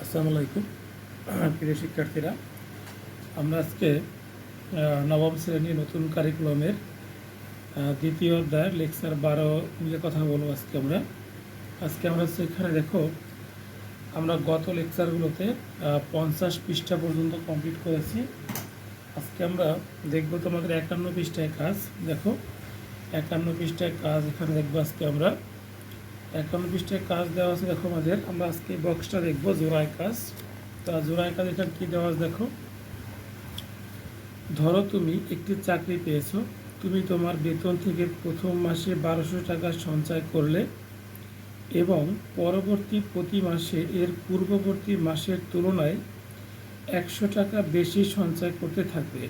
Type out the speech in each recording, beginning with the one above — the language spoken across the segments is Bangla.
আসসালামু আলাইকুম। প্রিয় শিক্ষার্থীরা, আমরা আজকে নবম শ্রেণি নতুন কারিকুলামের দ্বিতীয় অধ্যায় লেকচার বারো নিয়ে কথা বলব আজকে আমরা। আজকে আমরা এখানে দেখো, আমরা গত লেকচারগুলোতে পঞ্চাশ পৃষ্ঠা পর্যন্ত কমপ্লিট করেছি। আজকে আমরা দেখব তোমাদের একান্ন পৃষ্ঠায় কাজ। দেখো, একান্ন পৃষ্ঠায় কাজ এখানে দেখব আজকে আমরা। পৃষ্ঠায় কাজ দেওয়া আছে, দেখো আমাদের। আমরা আজকে বক্সটা দেখব, জোড়ায় কাজ। তা জোড়ায় কাজ এখানে কী দেওয়া আছে, দেখো। ধরো তুমি একটি চাকরি পেয়েছ, তুমি তোমার বেতন থেকে প্রথম মাসে বারোশো টাকা সঞ্চয় করলে এবং পরবর্তী প্রতি মাসে এর পূর্ববর্তী মাসের তুলনায় একশো টাকা বেশি সঞ্চয় করতে থাকবে।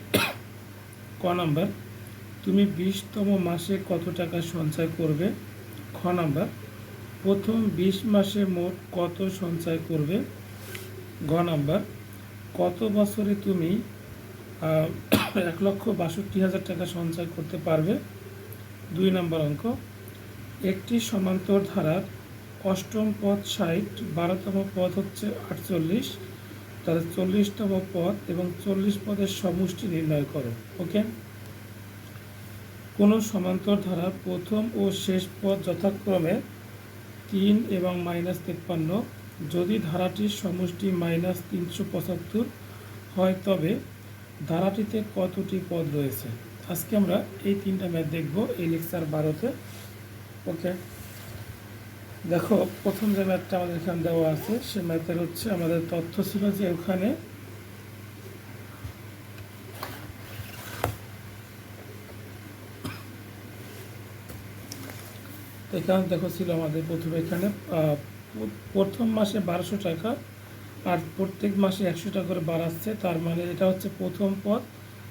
ক নাম্বার, তুমি বিশতম মাসে কত টাকা সঞ্চয় করবে? খ নাম্বার প্রথম বিশ মাসে মোট কত সঞ্চয় করবে? গ নাম্বার, কত বছরে তুমি এক লক্ষ বাষট্টি হাজার টাকা সঞ্চয় করতে পারবে? দুই নম্বর অঙ্ক, একটি সমান্তর ধারার অষ্টম পদ ষাট, বারোতম পদ হচ্ছে আটচল্লিশ, তাহলে চল্লিশতম পদ এবং চল্লিশ পদের সমষ্টি নির্ণয় করো, ওকে? কোনো সমান্তর ধারা প্রথম ও শেষ পদ যথাক্রমে তিন এবং মাইনাস তেপ্পান্ন। যদি ধারাটির সমষ্টি মাইনাস তিনশো পঁচাত্তর হয়, তবে ধারাটিতে কতটি পদ রয়েছে? আজকে আমরা এই তিনটা ম্যাথ দেখব এই লেকচার বারোতে। ওকে? দেখো, প্রথম যে ম্যাথটা আমাদের এখানে দেওয়া আছে, সে ম্যাথের হচ্ছে আমাদের তথ্য ছিল যে ওখানে এখানে দেখো ছিল আমাদের প্রথমে এখানে প্রথম মাসে বারোশো টাকা আর প্রত্যেক মাসে একশো টাকা করে বাড়াচ্ছে তার মানে এটা হচ্ছে প্রথম পদ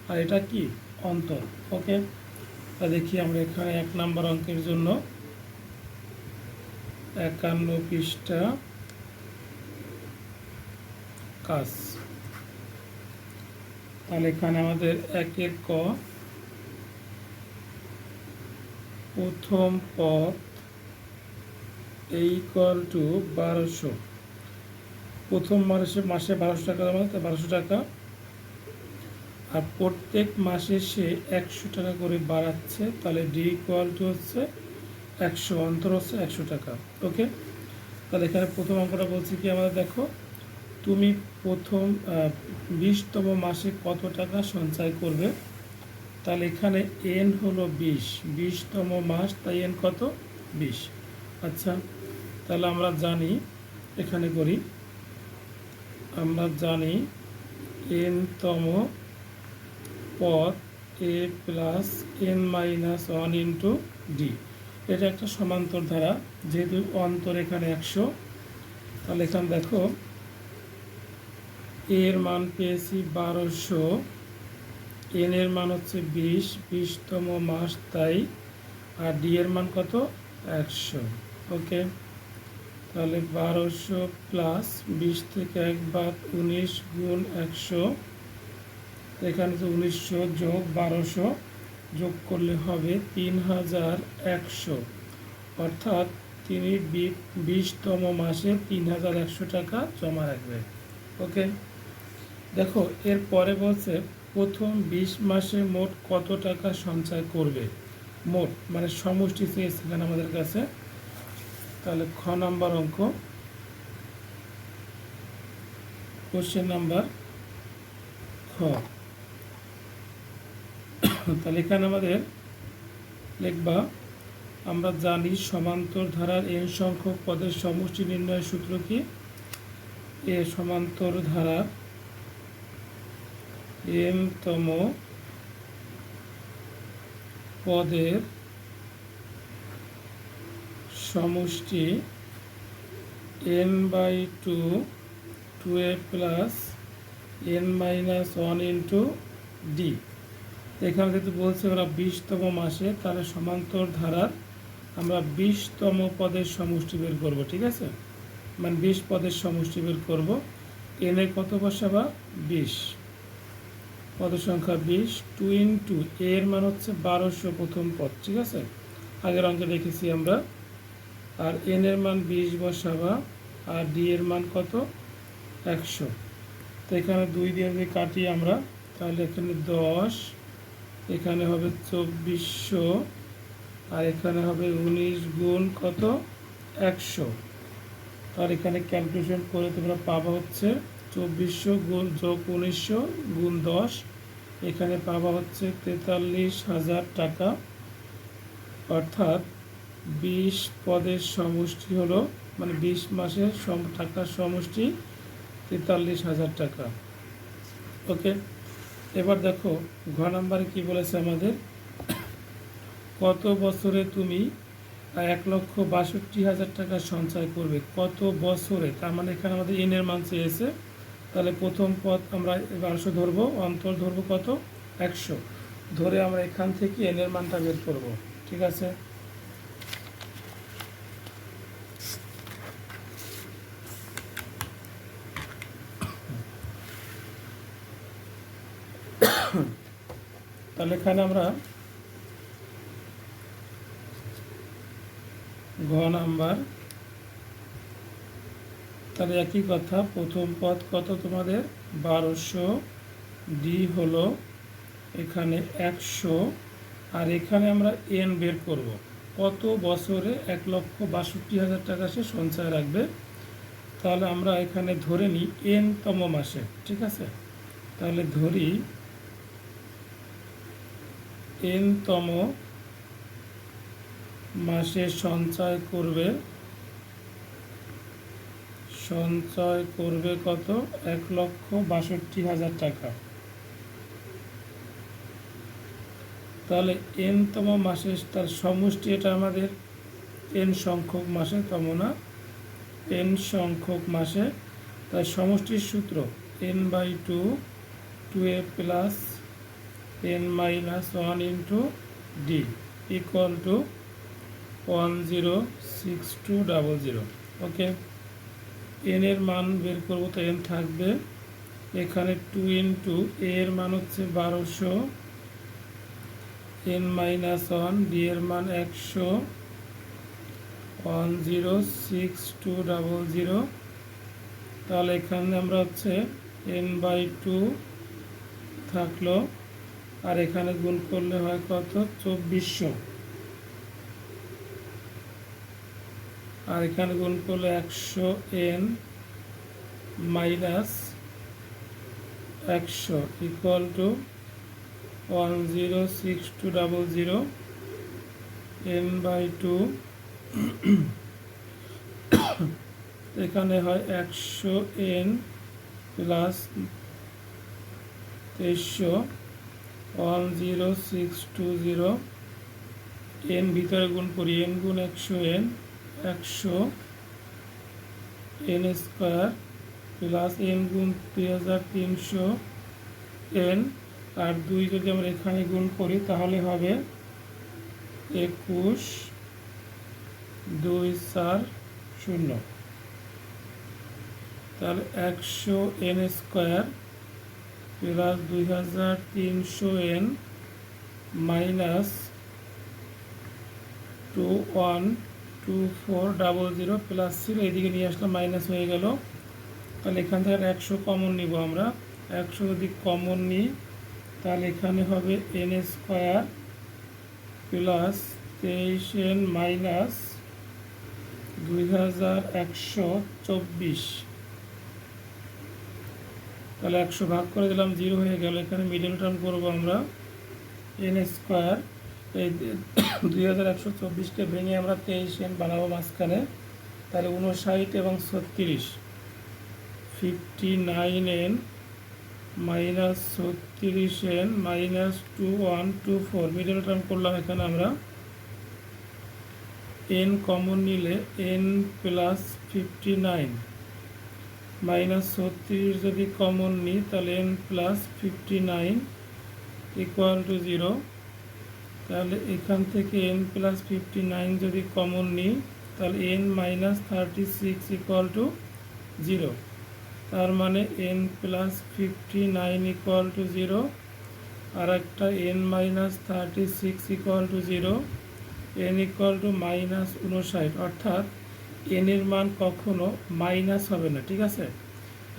আর এটা কি? অন্তর। ওকে? তা দেখি আমরা এখানে এক নাম্বার অঙ্কের জন্য একান্ন পৃষ্ঠা কাজ। তাহলে এখানে আমাদের একের ক প্রথম পদ এই ইকুয়াল টু বারোশো। প্রথম মাসে মাসে বারোশো টাকা জমা তো বারোশো টাকা। আর প্রত্যেক মাসে সে একশো টাকা করে বাড়াচ্ছে, তাহলে ডি ইকুয়াল টু হচ্ছে একশো অন্তর হচ্ছে একশো টাকা। ওকে তাহলে এখানে প্রথম অঙ্কটা বলছি কি আমাদের, দেখো। তুমি প্রথম বিশতম মাসে কত টাকা সঞ্চয় করবে? তাহলে এখানে এন হলো বিশ। বিশতম মাস, তাই এন কত? বিশ। আচ্ছা। তাহলে আমরা জানি, এখানে করি, আমরা জানি এনতম পদ A plus N minus one into D এটা একটা সমান্তর ধারা, যেহেতু অন্তর এখানে একশো, তাহলে এখানে দেখো এর মান পেয়েছি বারোশো এন এর মান হচ্ছে বিশ, বিশতম মাস তাই, আর ডি এর মান কত? একশো ওকে তাহলে বারোশো প্লাস বিশ থেকে এক বাদ উনিশ গুণ একশো। এখানে তো উনিশশো যোগ বারোশো যোগ করলে হবে তিন হাজার একশো। অর্থাৎ তিনি বিশতম মাসে তিন হাজার একশো টাকা জমা রাখবে। ওকে দেখো, এর পরে বলছে, প্রথম বিশ মাসে মোট কত টাকা সঞ্চয় করবে? মোট মানে সমষ্টি এখানে আমাদের কাছে। তাহলে খ নাম্বার অঙ্ক কোশ্চেন নাম্বার খ। তাহলে এখানে আমাদের লিখবা, আমরা জানি সমান্তর ধারার এন সংখ্যক পদের সমষ্টি নির্ণয়ের সূত্র কি? এ সমান্তর ধারার এমতম পদের সমষ্টি N by two two A plus N minus one into D এখানে যেহেতু বলছে ওরা বিশতম মাসে, তাহলে সমান্তর ধারার আমরা বিশতম পদের সমষ্টি বের করব, ঠিক আছে? মানে বিশ পদের সমষ্টি বের করব। এনে কত বসাবা বিশ। পদ সংখ্যা বিশ টু ইন্টু এর মান হচ্ছে বারোশো প্রথম পদ, ঠিক আছে? আগের অঙ্কে দেখেছি আমরা। আর এন এর মান বিশ বসাবা, আর ডি এর মান কত? একশো। তো এখানে দুই দিয়ে যদি কাটি আমরা, তাহলে এখানে দশ, এখানে হবে চব্বিশশো, আর এখানে হবে উনিশ গুণ কত? একশো। তার এখানে ক্যালকুলেশন করে তোমরা পাবা হচ্ছে চব্বিশশো গুণ যোগ উনিশশো গুণ দশ। এখানে পাবা হচ্ছে তেতাল্লিশ হাজার টাকা। অর্থাৎ বিশ পদের সমষ্টি হলো মানে বিশ মাসের সম টাকার সমষ্টি তেতাল্লিশ হাজার টাকা। ওকে? এবার দেখো, ঘ নাম্বারে কি বলেছে আমাদের? কত বছরে তুমি এক লক্ষ বাষট্টি হাজার টাকা সঞ্চয় করবে? কত বছরে? তার মানে এখানে আমাদের এনের মান চেয়েছে। তাহলে প্রথম পদ আমরা বারোশো ধরবো, অন্তর ধরবো কত? একশো। ধরে আমরা এখান থেকে এনের মানটা বের করব। ঠিক আছে? তাহলে এখানে আমরা ঘ নাম্বার, তাহলে একই কথা, প্রথম পদ কত তোমাদের? বারোশো ডি হলো এখানে একশো, আর এখানে আমরা এন বের করব। কত বছরে এক লক্ষ বাষট্টি হাজার টাকা সে সঞ্চয় রাখবে? তাহলে আমরা এখানে ধরে নিই এন তম মাসে, ঠিক আছে? তাহলে ধরি এন তম মাসে সঞ্চয় করবে। সঞ্চয় করবে কত? এক লক্ষ বাষট্টি হাজার টাকা। তাহলে এনতম মাসে তার সমষ্টি এটা আমাদের। এন সংখ্যক মাসে তম না? এন সংখ্যক মাসে তার সমষ্টির সূত্র। N by two two A plus N minus one into D equal to one zero six two double zero okay N এর মান বের করব তো এন থাকবে। এখানে টু ইন্টু এর মান হচ্ছে বারোশো। এন মাইনাস ওয়ান ডি এর মান একশো। One zero six two double zero তাহলে এখানে আমরা হচ্ছে এন বাই টু থাকল। আর এখানে গুণ করলে হয় কত? চব্বিশশো। আর এখানে গুণ করলে একশো এন মাইনাস একশো equal to one zero six two double zero N by two এখানে হয় একশো এন প্লাস তেইশশো। One zero six two zero, N ভিতরে গুণ করি, এন গুণ একশো এন একশো এন স্কোয়ার প্লাস এন গুণ দুই হাজার তিনশো এন, আর দুই যদি আমরা এখানে গুণ করি, তাহলে হবে একুশ দুই চার শূন্য। তাহলে একশো এন স্কোয়ার প্লাস দুই হাজার তিনশো N minus two one two four double zero plus ছিল এদিকে নিয়ে আসলাম, মাইনাস হয়ে গেল। তাহলে এখান থেকে একশো কমন নিব আমরা। একশো যদি কমন নিই, তাহলে এখানে হবে এন স্কোয়ার প্লাস তেইশ এন মাইনাস দুই হাজার একশো চব্বিশ। তাহলে একশো ভাগ করে দিলাম, জিরো হয়ে গেল। এখানে মিডল টার্ম করব আমরা। এন স্কোয়ার এই দুই হাজার একশো চব্বিশকে ভেঙে আমরা তেইশ এন বানাবো মাঝখানে। তাহলে উনষাট এবং ছত্রিশ। ফিফটি নাইন এন মাইনাস ছত্রিশ N minus two one two four middle term করলাম এখানে আমরা। এন কমন নিলে N plus fifty nine minus ছত্রিশ যদি কমন নিই, তাহলে N plus fifty nine equal to zero তাহলে এখান থেকে এন প্লাস ফিফটি নাইন যদি কমন নিই, তাহলে N minus thirty six equal to zero তার মানে N plus fifty nine equal to zero আর একটা N minus thirty six equal to zero N equal to minus উনষাট অর্থাৎ এন এর মান কখনো মাইনাস হবে না, ঠিক আছে?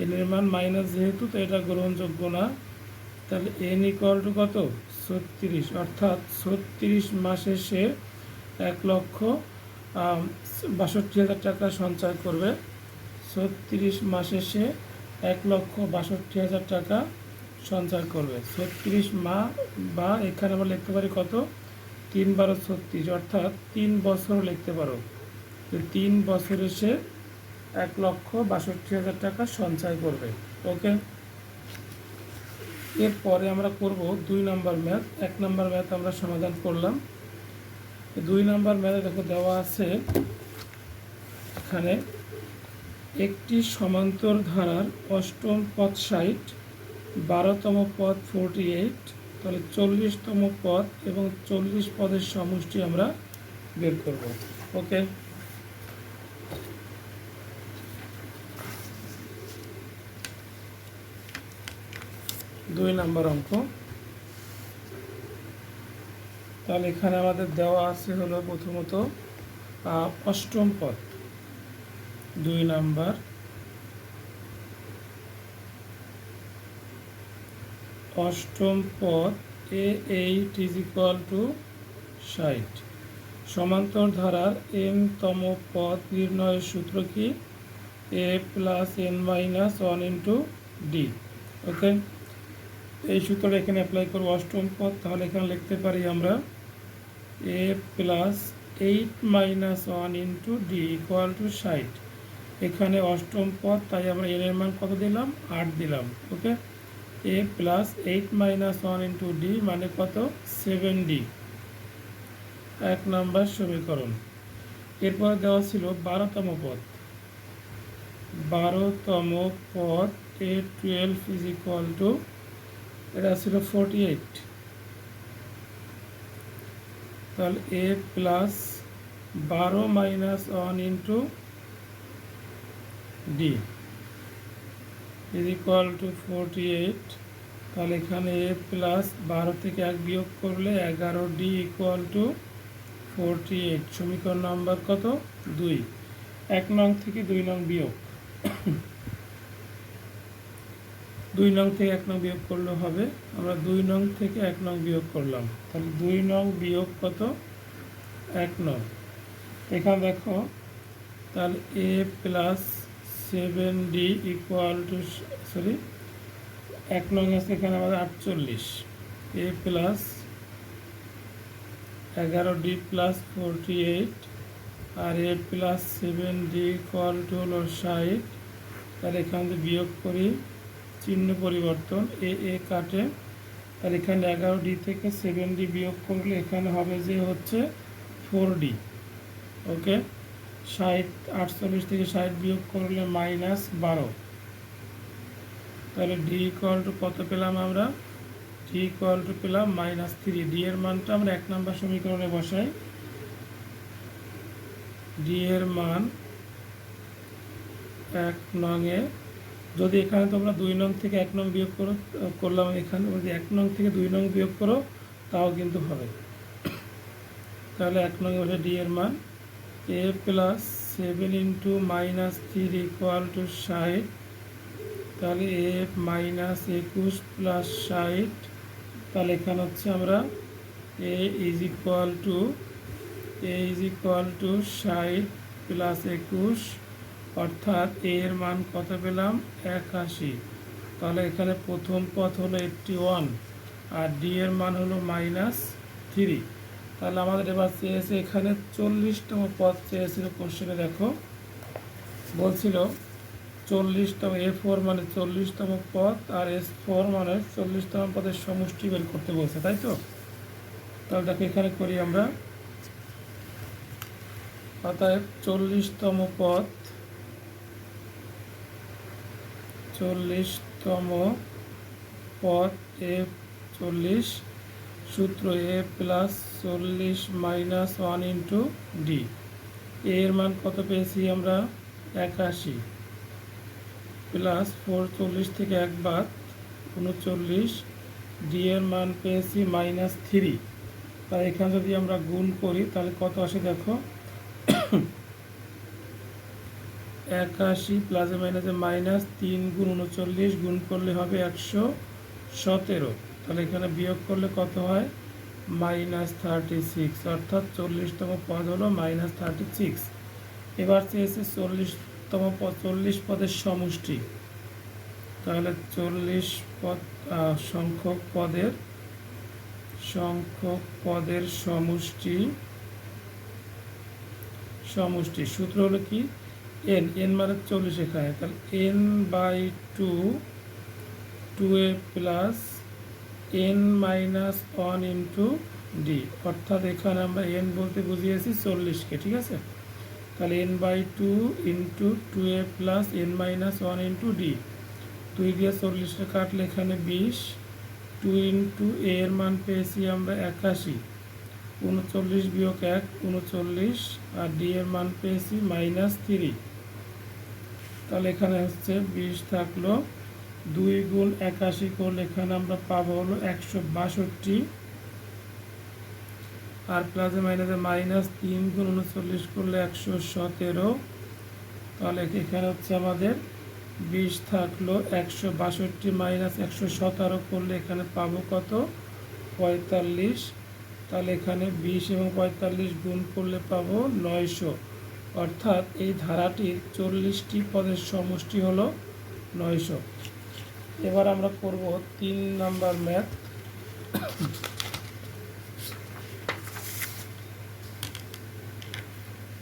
এন এর মান মাইনাস যেহেতু, তো এটা গ্রহণযোগ্য না। তাহলে এন ইকুয়াল টু কত? ছত্রিশ। অর্থাৎ ছত্রিশ মাসে সে এক লক্ষ বাষট্টি হাজার টাকা সঞ্চয় করবে। ছত্রিশ মাসে সে এক লক্ষ বাষট্টি হাজার টাকা সঞ্চয় করবে। ছত্রিশ মা, বা এখানে আমরা লিখতে পারি কত? তিন বারো ছত্রিশ। অর্থাৎ তিন বছর লিখতে পারো। যে তিন বছরে সে এক লক্ষ বাষট্টি হাজার টাকা সঞ্চয় করবে। ওকে? এরপরে আমরা করব দুই নম্বর ম্যাথ। এক নম্বর ম্যাথ আমরা সমাধান করলাম। দুই নম্বর ম্যাথে দেখো দেওয়া আছে এখানে একটি সমান্তর ধারার অষ্টম পদ সাইট বারোতম পদ ফোরটি এইট তাহলে চল্লিশতম পদ এবং চল্লিশ পদের সমষ্টি আমরা বের করব। ওকে? দুই নম্বর অঙ্ক। তাহলে এখানে আমাদের দেওয়া আছে হলো প্রথমত অষ্টম পদ। দুই নাম্বার। অষ্টম পদ, A eight is equal to ষাট। সমান্তর ধারার এম তম পদ নির্ণয়ের সূত্র কি? A plus N minus one into D. Okay? এই সূত্রটা এখানে অ্যাপ্লাই করব, অষ্টম পদ, তাহলে এখানে লিখতে পারি আমরা A plus eight minus one into D equal to ষাট। এখানে অষ্টম পদ, তাই আমরা এন এর মান কত দিলাম? আট দিলাম okay A plus eight minus one into D মানে কত? সেভেন ডি এক নাম্বার সমীকরণ। এরপর দেওয়া ছিল বারোতম পদ। বারোতম পদ A twelve is equal to এটা ছিল ফোরটি এইট তাহলে এ প্লাস বারো minus one into D is equal to forty eight তাহলে এখানে এ প্লাস বারো থেকে এক বিয়োগ করলে এগারো D equal to forty eight সমীকরণ নাম্বার কত? দুই। এক নং থেকে দুই নং বিয়োগ। দুই নং থেকে এক নং বিয়োগ করলে হবে। আমরা দুই নং থেকে এক নং বিয়োগ করলাম। তাহলে দুই নং বিয়োগ কত? এক নং। এখানে দেখো, তাহলে A plus seven D equal to sorry, এক নং আছে এখানে আমাদের আটচল্লিশ। এ প্লাস এগারো D plus forty eight, R A plus seven D equal to হলো ষাট। তাহলে এখান থেকে বিয়োগ করি চিহ্ন পরিবর্তন, এ এ কাটে। আর এখানে এগারো ডি থেকে সেভেন ডি বিয়োগ করলে এখানে হবে যে হচ্ছে ফোর ডি ওকে ষাট, আটচল্লিশ থেকে ষাট বিয়োগ করলে মাইনাস বারো। তাহলে ডি ইকুয়াল কত পেলাম আমরা? ডি ইকুয়াল টু পেলাম মাইনাস থ্রি ডি এর মানটা আমরা এক নম্বর সমীকরণে বসাই। ডি এর মান এক নংয়ে যদি এখানে তোমরা দুই নং থেকে এক নং বিয়োগ করো করলাম এখানে যদি এক নং থেকে দুই নং বিয়োগ করো, তাও কিন্তু হবে। তাহলে এক নং হলে ডি এর মান A plus seven into minus three equal to ষাট, তাহলে এ মাইনাস একুশ প্লাস ষাট, তাহলে এখানে হচ্ছে আমরা A is equal to A is equal to ষাট প্লাস একুশ অর্থাৎ এর মান কত পেলাম? একাশি। তাহলে এখানে প্রথম পথ হলো এইটটি ওয়ান আর ডি এর মান হলো মাইনাস থ্রি তাহলে আমাদের এবার চেয়েছে এখানে চল্লিশতম পথ চেয়েছিল কোশ্চেনে দেখো। বলছিল চল্লিশতম এ ফোর মানে চল্লিশতম পথ আর এস ফোর মানে চল্লিশতম পদের সমষ্টি বের করতে বলছে, তাই তো? তাহলে দেখো এখানে করি আমরা। অতএব চল্লিশতম পথ চল্লিশতম পদ, এ চল্লিশ, সূত্র এ প্লাস চল্লিশ মাইনাস ওয়ান ইন্টু ডি। এর মান কত পেয়েছি আমরা? একাশি। প্লাস ফোর চল্লিশ থেকে এক বাদ উনচল্লিশ। ডি এর মান পেয়েছি মাইনাস থ্রি। তাই এখানে যদি আমরা গুণ করি, তাহলে কত আসে দেখো? একাশি প্লাসে মাইনাসে মাইনাস তিন গুণ উনচল্লিশ গুণ করলে হবে একশো সতেরো। তাহলে এখানে বিয়োগ করলে কত হয়? মাইনাস থার্টি সিক্স, অর্থাৎ চল্লিশতম পদ হলো মাইনাস থার্টি সিক্স। এবার চেয়েছে চল্লিশতম পদ চল্লিশ পদের সমষ্টি। তাহলে চল্লিশ পদ সংখ্যক পদের সংখ্যক পদের সমষ্টি সমষ্টি। সূত্র হলো কি? এন এন মানে চল্লিশ এখানে, তাহলে N by two two A plus N minus one into D অর্থাৎ এখানে আমরা এন বলতে বুঝিয়েছি চল্লিশকে, ঠিক আছে? তাহলে N by two into two A plus N minus one into D দুই দিয়ে চল্লিশটা কাটলে এখানে বিশ টু ইন্টু এর মান পেয়েছি আমরা একাশি, উনচল্লিশ বিয়োগ এক, উনচল্লিশ, আর ডি এর মান পেয়েছি মাইনাস থ্রি তাহলে এখানে হচ্ছে বিশ থাকল। দুই গুণ একাশি করলে এখানে আমরা পাবো হলো একশো বাষট্টি। আর প্লাসে মাইনাসে মাইনাস তিন গুণ উনচল্লিশ করলে একশো সতেরো। তাহলে এখানে হচ্ছে আমাদের বিশ থাকল একশো বাষট্টি মাইনাস একশো সতেরো করলে এখানে পাবো কত? পঁয়তাল্লিশ। তাহলে এখানে বিশ এবং পঁয়তাল্লিশ গুণ করলে পাবো নয়শো। অর্থাৎ এই ধারাটির চল্লিশটি পদের সমষ্টি হলো নয়শো। এবার আমরা করব তিন নাম্বার ম্যাথ।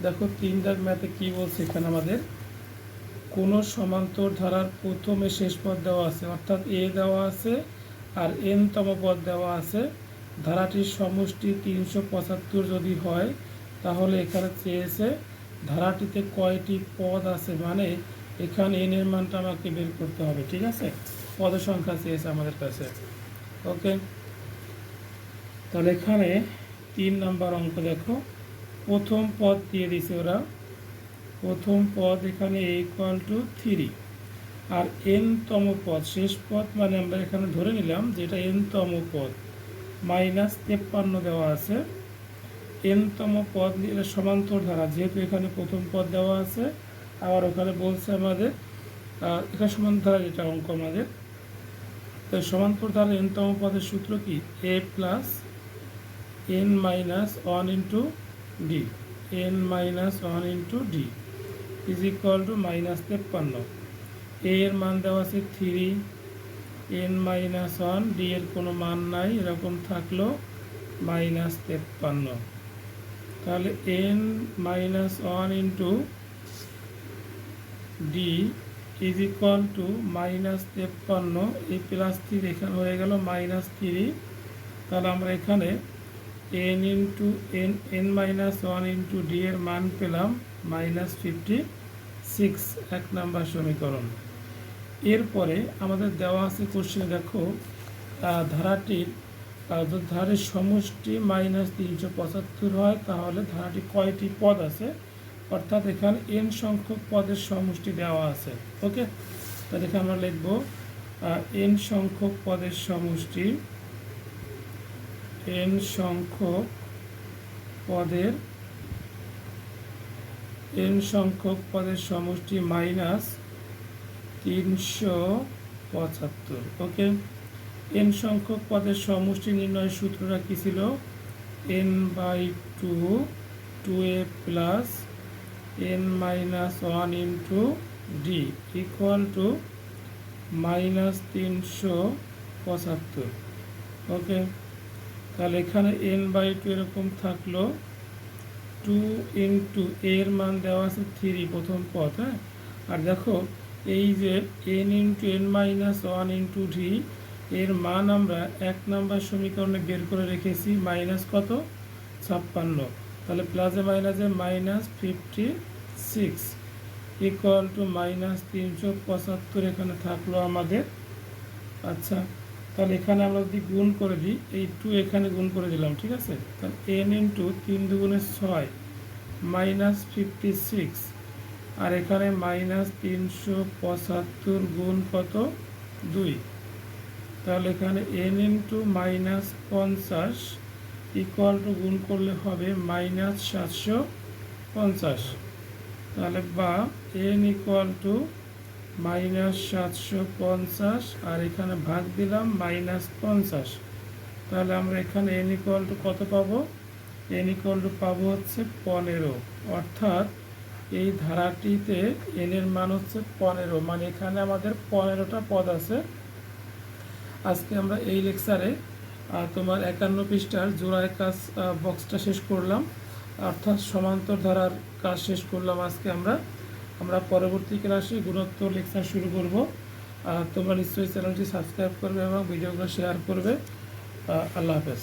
দেখো, তিন দাগ ম্যাথে কি বলছে এখানে আমাদের? কোন সমান্তর ধারার প্রথমে শেষ পদ দেওয়া আছে, অর্থাৎ এ দেওয়া আছে আর এন তম পদ দেওয়া আছে। ধারাটির সমষ্টি তিনশো পঁচাত্তর যদি হয়, তাহলে এখানে চেয়েছে ধারাটিতে কয়টি পদ আছে মানে এখানে এই নির্মাণটা আমাকে বের করতে হবে, ঠিক আছে? পদ সংখ্যা চেয়েছে আমাদের কাছে। ওকে? তাহলে এখানে তিন নাম্বার অঙ্ক দেখো। প্রথম পদ দিয়ে দিছে ওরা। প্রথম পদ এখানে ইকুয়াল টু থ্রি আর এন তম পদ, শেষ পদ মানে আমরা এখানে ধরে নিলাম যে এটা এন তম পদ। মাইনাস তেপ্পান্ন দেওয়া আছে। এন তম পদ এটা সমান্তর ধারা। যেহেতু এখানে প্রথম পদ দেওয়া আছে, আবার ওখানে বলছে আমাদের এখানে সমান্তর ধারা যেটা অঙ্ক আমাদের। তো সমান্তর ধারা এন তম পদের সূত্র কি? A plus N minus one into D N minus one into D is equal to minus তেপ্পান্ন। এ এর মান দেওয়া আছে three N minus one D এর কোনো মান নাই, এরকম থাকল মাইনাস তেপ্পান্ন। তাহলে N minus one into D is equal to minus তেপ্পান্ন, এই প্লাস থ্রি এখানে হয়ে গেল মাইনাস থ্রি তাহলে আমরা এখানে N into N N minus one into D এর মান পেলাম মাইনাস ফিফটি সিক্স এক নাম্বার সমীকরণ। এরপরে আমাদের দেওয়া আছে কোশ্চেন দেখো ধারাটির ধারের সমষ্টি মাইনাস তিনশো পঁচাত্তর হয়, তাহলে ধারাটি কয়টি পদ আছে? অর্থাৎ এখানে এন সংখ্যক পদের সমষ্টি দেওয়া আছে। ওকে? তাহলে এখানে আমরা লিখব এন সংখ্যক পদের সমষ্টি এন সংখ্যক পদের এন সংখ্যক পদের সমষ্টি মাইনাস তিনশো পঁচাত্তর। ওকে? এন সংখ্যক পদের সমষ্টি নির্ণয়ের সূত্রটা কী ছিল? N by two two A plus N minus one into D equal to minus তিনশো পঁচাত্তর। ওকে তাহলে এখানে এন বাই টু এরকম থাকল। টু ইন্টু এর মান দেওয়া আছে থ্রি প্রথম পথ হ্যাঁ? আর দেখো, এই যে N into N minus one into D এর মান আমরা এক নাম্বার সমীকরণে বের করে রেখেছি, মাইনাস কত? ছাপ্পান্ন। তাহলে প্লাসে মাইনাসে minus fifty six equal to minus তিনশো পঁচাত্তর এখানে থাকল আমাদের। আচ্ছা তাহলে এখানে আমরা যদি গুণ করে দিই, এই টু এখানে গুণ করে দিলাম, ঠিক আছে? তাহলে এন ইন্টু তিন দুগুণে ছয় মাইনাস ফিফটি সিক্স আর এখানে মাইনাস তিনশো পঁচাত্তর গুণ কত? দুই। তাহলে এখানে এন ইন্টু মাইনাস পঞ্চাশ ইকুয়াল টু গুণ করলে হবে মাইনাস সাতশো পঞ্চাশ। তাহলে বা এন ইকুয়াল টু মাইনাস সাতশো পঞ্চাশ আর এখানে ভাগ দিলাম মাইনাস পঞ্চাশ। তাহলে আমরা এখানে এন ইকুয়াল টু কত পাবো? এন ইকুয়াল টু পাবো হচ্ছে পনেরো। অর্থাৎ এই ধারাটিতে এন এর মান হচ্ছে পনেরো। মানে এখানে আমাদের পনেরোটা পদ আছে। আজকে আমরা এই লেকচারে তোমার একান্ন পৃষ্ঠার জোড়ায় কাজ বক্সটা শেষ করলাম। অর্থাৎ সমান্তর ধারার কাজ শেষ করলাম আজকে আমরা। আমরা পরবর্তী ক্লাসে গুণোত্তর লেকচার শুরু করব। তোমরা নিশ্চয়ই চ্যানেলটি সাবস্ক্রাইব করবে এবং ভিডিওগুলো শেয়ার করবে। আল্লাহ হাফেজ।